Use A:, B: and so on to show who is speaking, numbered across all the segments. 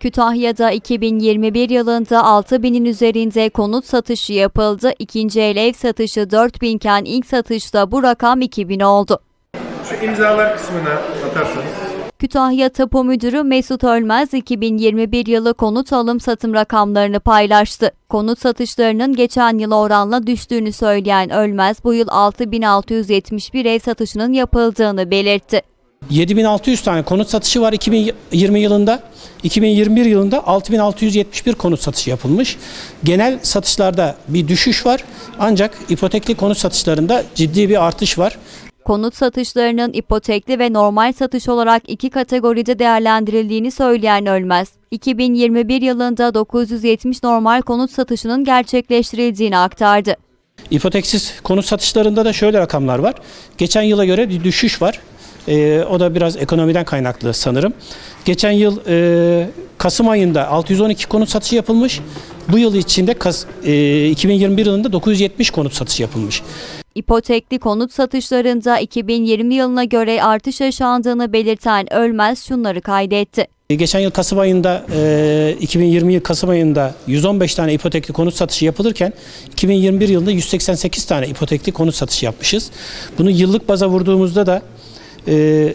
A: Kütahya'da 2021 yılında 6000'in üzerinde konut satışı yapıldı. İkinci el ev satışı 4000 iken ilk satışta bu rakam 2000 oldu.
B: Şu imzalar kısmına atarsanız.
A: Kütahya Tapu Müdürü Mesut Ölmez 2021 yılı konut alım satım rakamlarını paylaştı. Konut satışlarının geçen yıl oranla düştüğünü söyleyen Ölmez bu yıl 6671 ev satışının yapıldığını belirtti.
C: 7600 tane konut satışı var 2020 yılında. 2021 yılında 6671 konut satışı yapılmış. Genel satışlarda bir düşüş var. Ancak ipotekli konut satışlarında ciddi bir artış var.
A: Konut satışlarının ipotekli ve normal satış olarak iki kategoride değerlendirildiğini söyleyen Ölmez, 2021 yılında 970 normal konut satışının gerçekleştirildiğini aktardı.
C: İpoteksiz konut satışlarında da şöyle rakamlar var. Geçen yıla göre bir düşüş var. Ee, o da biraz ekonomiden kaynaklı sanırım. Geçen yıl e, Kasım ayında 612 konut satışı yapılmış. Bu yıl içinde Kas, e, 2021 yılında 970 konut satışı yapılmış.
A: İpotekli konut satışlarında 2020 yılına göre artış yaşandığını belirten Ölmez şunları kaydetti.
C: E, Geçen yıl Kasım ayında, e, 2020 yıl Kasım ayında 115 tane ipotekli konut satışı yapılırken 2021 yılında 188 tane ipotekli konut satışı yapmışız. Bunu yıllık baza vurduğumuzda da e,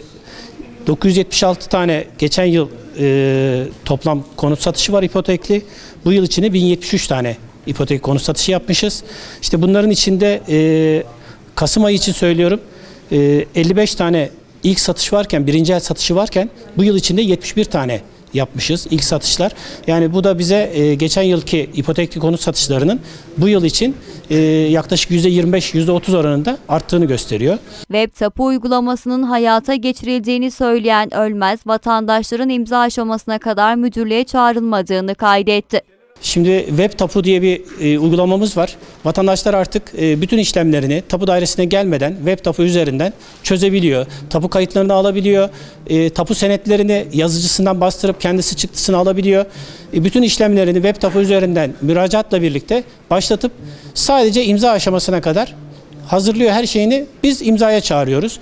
C: 976 tane geçen yıl e, toplam konut satışı var ipotekli. Bu yıl içinde 1073 tane ipotek konut satışı yapmışız. İşte bunların içinde e, Kasım ayı için söylüyorum e, 55 tane ilk satış varken, birinci el satışı varken bu yıl içinde 71 tane yapmışız ilk satışlar. Yani bu da bize e, geçen yılki ipotekli konut satışlarının bu yıl için yaklaşık %25-%30 oranında arttığını gösteriyor.
A: Web tapu uygulamasının hayata geçirildiğini söyleyen Ölmez, vatandaşların imza aşamasına kadar müdürlüğe çağrılmadığını kaydetti.
C: Şimdi web tapu diye bir e, uygulamamız var. Vatandaşlar artık e, bütün işlemlerini tapu dairesine gelmeden web tapu üzerinden çözebiliyor. Tapu kayıtlarını alabiliyor. E, tapu senetlerini yazıcısından bastırıp kendisi çıktısını alabiliyor. E, bütün işlemlerini web tapu üzerinden müracaatla birlikte başlatıp sadece imza aşamasına kadar hazırlıyor her şeyini. Biz imzaya çağırıyoruz.